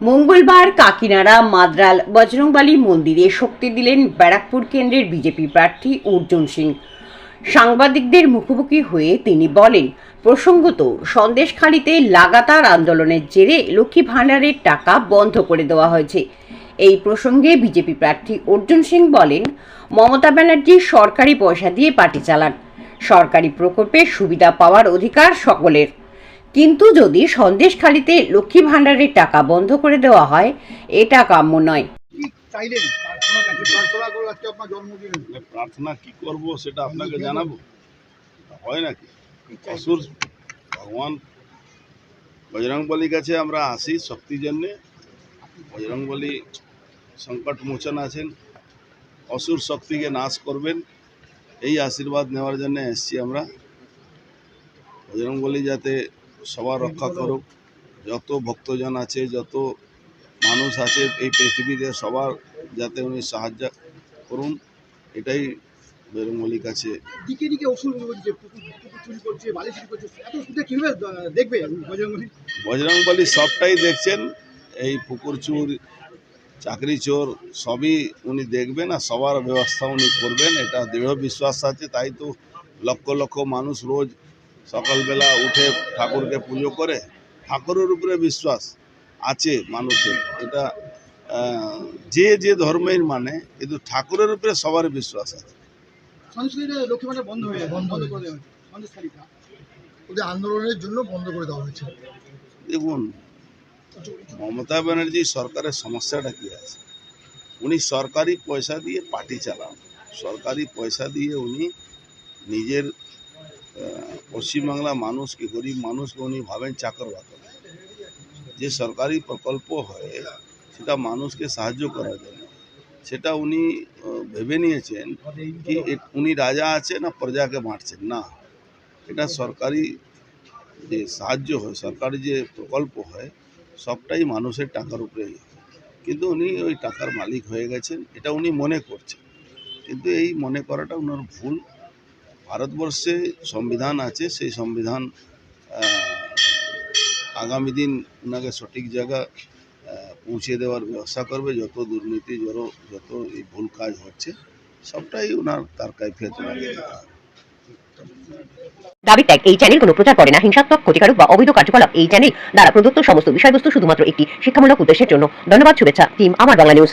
মঙ্গলবার কাকিনাড়া, মাদ্রাল, বজরংবালী মন্দিরে শক্তি দিলেন ব্যারাকপুর কেন্দ্রের বিজেপি প্রার্থী অর্জুন সিং। সাংবাদিকদের মুখোমুখি হয়ে তিনি বলেন, প্রসঙ্গত, সন্দেশখালিতে লাগাতার আন্দোলনের জেরে লক্ষ্মী ভাণ্ডারের টাকা বন্ধ করে দেওয়া হয়েছে। এই প্রসঙ্গে বিজেপি প্রার্থী অর্জুন সিং বলেন, মমতা ব্যানার্জি সরকারি পয়সা দিয়ে পার্টি চালান। সরকারি প্রকল্পের সুবিধা পাওয়ার অধিকার সকলের। কিন্তু যদি সন্দেশখালিতে লক্ষ্মী ভাণ্ডারের টাকা বন্ধ করে দেওয়া হয় এটা কাম্য নয়। কি প্রার্থনা কাছে প্রার্থনা করে আজকে আপনার জন্মদিন। প্রার্থনা কি করব সেটা আপনাকে জানাব। হয় নাকি? অসুর ভগবান। বজরংবলীর কাছে আমরা আসি শক্তির জন্যে। বজরংবলী সংকট মোচন আছেন। অসুর শক্তিকে নাশ করবেন। এই আশীর্বাদ নেওয়ার জন্য এসছি আমরা। বজরংবলী যাতে সবার রক্ষা করুক। যত ভক্তজন আছে যত মানুষ আছে এই পৃথিবীতে সবার যাতে উনি সাহায্য করুন এটাই বজরংবলীর কাছে দিকে দিকে ওষুধ বলছে পুকুর পুকুর চুরি করছে বালি চুরি করছে এত সুদে কীভাবে দেখবে বজরঙ্গলি বজরংবলী সবটাই দেখছেন এই পুকুর চোর চাকরি চোর সবই উনি দেখবেন আর সবার ব্যবস্থা উনি করবেন এটা দৃঢ় বিশ্বাস আছে তাই তো লক্ষ লক্ষ মানুষ রোজ সকালবেলা উঠে ঠাকুরকে পুজো করে ঠাকুরের উপরে বিশ্বাস আছে মানুষের। এটা যে যে ধর্মের মানে কিন্তু ঠাকুরের উপরে সবার বিশ্বাস আছে। আন্দোলনের জন্য বন্ধ করে দেওয়া হয়েছে। দেখুন মমতা ব্যানার্জি সরকারের সমস্যাটা কী আছে? উনি সরকারি পয়সা দিয়ে পার্টি চালান। সরকারি পয়সা দিয়ে উনি নিজের পশ্চিমবাংলা মানুষকে গরিব মানুষকে উনি ভাবেন চাকর বাকর যে সরকারি প্রকল্প হয়, সেটা মানুষকে সাহায্য করার জন্য। সেটা উনি ভেবে নিয়েছেন কি উনি রাজা আছে না প্রজাকে বাঁটছেন না, এটা সরকারি যে সাহায্য হয়, সরকারি যে প্রকল্প হয়, সবটাই মানুষের টাকার উপরেই হয়। কিন্তু উনি ওই টাকার মালিক হয়ে গেছেন, এটা উনি মনে করছেন। কিন্তু এই মনে করাটা ওনার ভুল। ভারতবর্ষে সংবিধান আছে, সেই সংবিধান আগামী দিন ওনাকে সঠিক জায়গা পৌঁছে দেওয়ার ব্যবস্থা করবে। যত দুর্নীতি, যত যত এই ভুল কাজ হচ্ছে, সবটাই ওনার তার কাইফিয়ত দাবি ত্যাগ এই চ্যানেল কোনো প্রচার করে না। হিংসাত্মক, ক্ষতিকারক বা অবৈধ কার্যকলাপ এই চ্যানেল দ্বারা প্রদত্ত সমস্ত বিষয়বস্তু শুধুমাত্র একটি শিক্ষামূলক উদ্দেশ্যের জন্য। ধন্যবাদ, শুভেচ্ছা, টিম, আমার বাংলা নিউজ